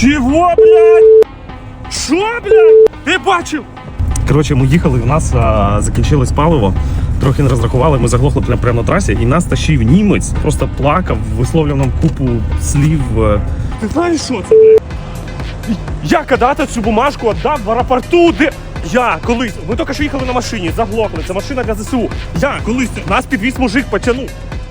Чого, блядь? Що, блядь? Ти бачив? Коротше, ми їхали, у нас а, закінчилось паливо. Трохи не розрахували, ми заглохли прямо, прямо на трасі, і нас тащив німець, просто плакав, висловлював нам купу слів. е. Ти знаєш, що це, блядь? Я кадати цю бумажку віддав в аеропорту, де. Я колись, ми тільки що їхали на машині, заглохли, це машина для ЗСУ. Я колись нас підвіз мужик, потягнув.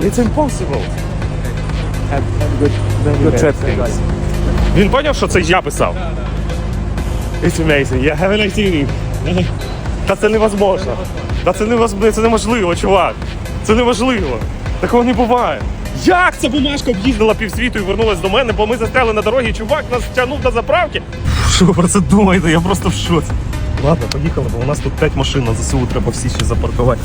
It's impossible. Good trip, guys. Він поняв, що це я писав? It's amazing. Yeah, have a nice evening. Та це невозможно. Та це невозможно, це неможливо, чувак. Це неможливо. Такого не буває. Як ця бумажка об'їздила півсвіту і вернулась до мене, бо ми застряли на дорогі, чувак нас тягнув до заправки. Що ви про це думаєте? Я просто в шоці. Ладно, поїхали, бо у нас тут 5 машин на ЗСУ, треба всі ще запаркувати.